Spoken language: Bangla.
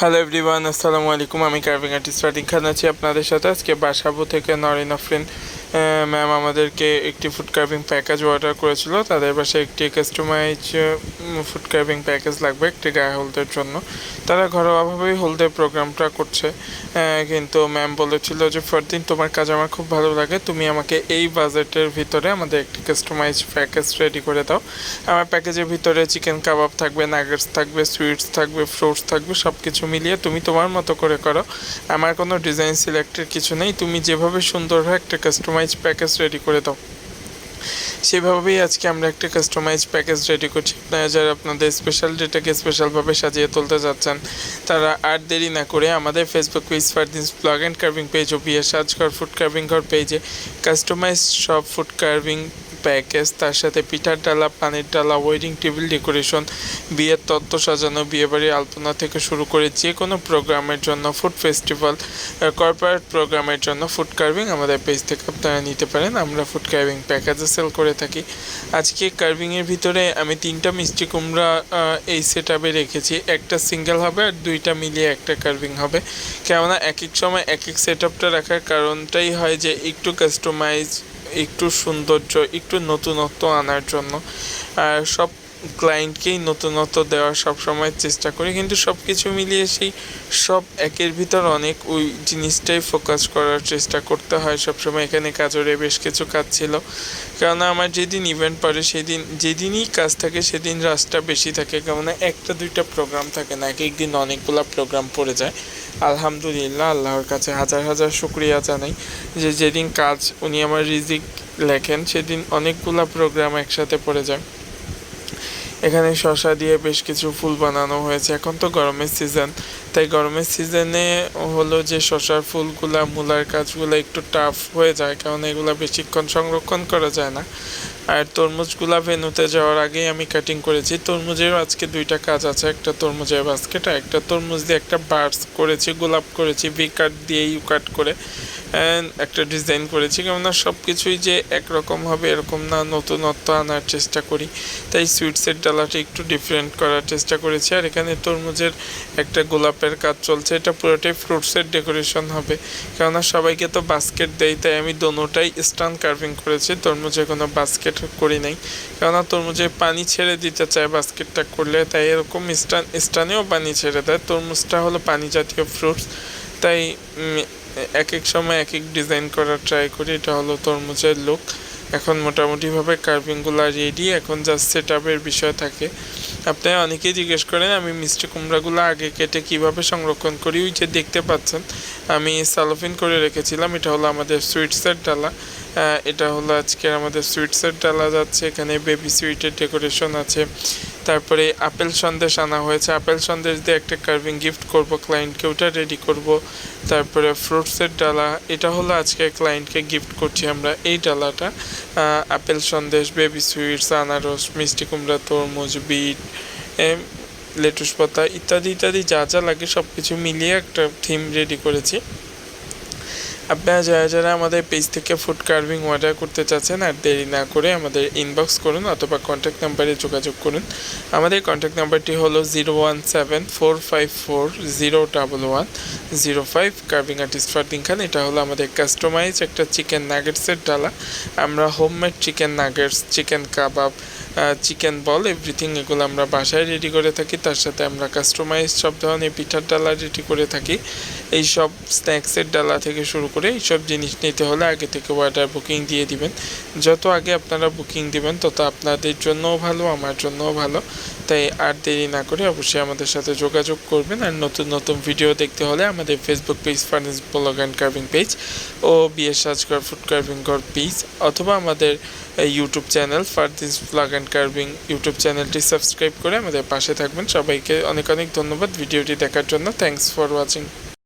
হ্যালো এভরিওয়ান আসসালামু আলাইকুম আমি কার্ভিং আর্টিস্ট স্টার্টিং খান আছি আপনাদের সাথে। আজকে বাসাবো থেকে নরিন আফরিন ম্যাম আমাদেরকে একটি ফুড কার্ভিং প্যাকেজ অর্ডার করেছিল। তাদের পাশে একটি কাস্টমাইজ ফুড কার্ভিং প্যাকেজ লাগবে একটি গায়ে হলদের জন্য। তারা ঘরোয়াভাবেই হলদের প্রোগ্রামটা করছে। কিন্তু ম্যাম বলেছিল যে, ফরদিন, তোমার কাজ আমার খুব ভালো লাগে। তুমি আমাকে এই বাজেটের ভিতরে আমাদের একটি কাস্টমাইজ প্যাকেজ রেডি করে দাও। আমার প্যাকেজের ভিতরে চিকেন কাবাব থাকবে নাগেটস থাকবে সুইটস থাকবে ফ্রুটস থাকবে সব কিছু মিলিয়ে তুমি তোমার মতো করে করো। আমার কোনো ডিজাইন সিলেক্টের কিছু নেই। তুমি যেভাবে সুন্দর হয় একটা কাস্টমাইজ প্যাকেজ রেডি করে দাও। সেভাবেই আজকে আমরা একটা কাস্টমাইজ প্যাকেজ রেডি করছি। আপনারা যারা আপনাদের স্পেশাল ডেটাকে স্পেশালভাবে সাজিয়ে তুলতে যাচ্ছেন, তারা আর দেরি না করে আমাদের Facebook page Fardins blog and carving page ও বিয়ে সাজঘর ফুড কার্ভিং ঘর পেজে কাস্টমাইজ সব ফুড কার্ভিং প্যাকেজ তার সাথে পিঠার ডালা, পানির ডালা ওয়েডিং টেবিল, ডেকোরেশন, বিয়ের তত্ত্ব সাজানো, বিয়েবাড়ির আলপনা থেকে শুরু করে যে কোনো প্রোগ্রামের জন্য ফুড ফেস্টিভ্যাল কর্পোরেট প্রোগ্রামের জন্য ফুড কার্ভিং আমাদের পেজ থেকে আপনারা নিতে পারেন। আমরা ফুড কার্ভিং প্যাকেজে সেল করে থাকি। আজকে কার্ভিংয়ের ভিতরে আমি তিনটা মিষ্টি কুমড়া এই সেট রেখেছি। একটা সিঙ্গেল হবে আর দুইটা মিলিয়ে একটা কার্ভিং হবে। কেননা এক এক সময় এক এক সেট রাখার কারণটাই হয় যে একটু কাস্টমাইজ একটু সৌন্দর্য একটু নতুনত্ব আনার জন্য সব ক্লায়েন্টকেই নতুনত্ব দেওয়ার সব সময় চেষ্টা করি, কিন্তু সব কিছু মিলিয়ে সেই সব একের ভিতর অনেক ওই জিনিসটাই ফোকাস করার চেষ্টা করতে হয়। সবসময় এখানে কাজরে বেশ কিছু কাজ ছিল। কেননা আমার যেদিন ইভেন্ট পড়ে সেদিন, যেদিনই কাজ থাকে সেদিন রাশটা বেশি থাকে। কেননা একটা, দুইটা প্রোগ্রাম থাকে না এক একদিন অনেকগুলো প্রোগ্রাম পড়ে যায়। আলহামদুলিল্লাহ, আল্লাহর কাছে হাজার হাজার শুক্রিয়া জানাই যে যেদিন কাজ উনি আমার রিজিক লেখেন, সেদিন অনেকগুলা প্রোগ্রাম একসাথে পড়ে যায়। এখানে শশা দিয়ে বেশ কিছু ফুল বানানো হয়েছে। এখন তো গরমের সিজন তাই গরমের সিজনে হলো যে শশার ফুলগুলা, মূলার কাজগুলো একটু টাফ হয়ে যায়, কারণ এগুলো বেশিক্ষণ সংরক্ষণ করা যায় না। আর তরমুজগুলা ভেনুতে যাওয়ার আগেই আমি কাটিং করেছি। তরমুজেরও আজকে দুইটা কাজ আছে, একটা তরমুজের বাস্কেট আর একটা তরমুজ দিয়ে একটা বার্স করেছি, গোলাপ করেছি ভি কাট দিয়ে ইউ কাট করে। একটা ডিজাইন করেছি, কেননা সব কিছুই যে একরকম হবে এরকম না, নতুনত্ব আনার চেষ্টা করি। তাই সুইটসের ডালাটা একটু ডিফারেন্ট করার চেষ্টা করেছি। আর এখানে তরমুজের একটা গোলাপের কাজ চলছে, এটা পুরোটাই ফ্রুটসের ডেকোরেশন হবে। কেননা সবাইকে তো বাস্কেট দেয় তাই আমি দোনোটাই স্টান কার্ভিং করেছি। তরমুজে কোনো বাস্কেট করি নাই। কেননা তরমুজে পানি ছেড়ে দিতে চায় বাস্কেটটা করলে, তাই এরকম স্টান স্টানেও পানি ছেড়ে দেয়। তরমুজটা হলো পানি জাতীয় ফ্রুটস তাই এক এক সময় এক এক ডিজাইন করার ট্রাই করি, এটা হলো তরমুজের লুক এখন মোটামুটিভাবে কার্ভিংগুলো রেডি এখন জাস্ট সেট আপের বিষয় থাকে। আপনি অনেকেই জিজ্ঞেস করেন, আমি মিষ্টি কুমড়াগুলো আগে কেটে কীভাবে সংরক্ষণ করি? ওই যে দেখতে পাচ্ছেন, আমি সালোফিন করে রেখেছিলাম, এটা হলো আমাদের সুইটসের ডালা। এটা হলো আজকের আমাদের সুইটসের ডালা যাচ্ছে, এখানে বেবি সুইটের ডেকোরেশন আছে। তারপরে আপেল সন্দেশ আনা হয়েছে। আপেল সন্দেশ দিয়ে একটা কার্ভিং গিফট করব ক্লায়েন্টকে ওটা রেডি করব। তারপরে ফ্রুটসের ডালা, এটা হলো আজকে ক্লায়েন্টকে গিফট করছি আমরা। এই ডালাটা আপেল সন্দেশ বেবি সুইটস আনারস, মিষ্টি কুমড়া, তরমুজ, বিট লেটুস পাতা ইত্যাদি ইত্যাদি যা যা লাগে সব কিছু মিলিয়ে একটা থিম রেডি করেছি। আপনারা যারা যারা আমাদের পেজ থেকে ফুড কার্ভিং অর্ডার করতে চাচ্ছেন আর দেরি না করে আমাদের ইনবক্স করুন অথবা কন্ট্যাক্ট নাম্বারে যোগাযোগ করুন। আমাদের কন্ট্যাক্ট নাম্বারটি হলো zero one seven four five four zero double one zero five carving artist Fardin Khan এটা হলো আমাদের কাস্টমাইজ একটা চিকেন নাগেটসের ডালা। আমরা homemade chicken nuggets chicken kebab chicken ball everything এগুলো আমরা বাসায় রেডি করে থাকি। তার সাথে আমরা কাস্টমাইজ সব ধরনের পিঠার ডালা রেডি করে থাকি। এই সব স্ন্যাক্সের ডালা থেকে শুরু করে এইসব জিনিস নিতে হলে আগে থেকে অর্ডার বুকিং দিয়ে দিবেন। যত আগে আপনারা বুকিং দিবেন, তত আপনাদের জন্যও ভালো, আমার জন্যও ভালো। তাই আর দেরি না করে অবশ্যই আমাদের সাথে যোগাযোগ করবেন। আর নতুন নতুন ভিডিও দেখতে হলে আমাদের Facebook page Fardins blog and carving page ও বিয়ে সাজঘর ফুড কার্ভিং ঘর পেজ অথবা আমাদের YouTube channel Fardins blog and carving YouTube চ্যানেলটি সাবস্ক্রাইব করে আমাদের পাশে থাকবেন। সবাইকে অনেক অনেক ধন্যবাদ ভিডিওটি দেখার জন্য। Thanks for watching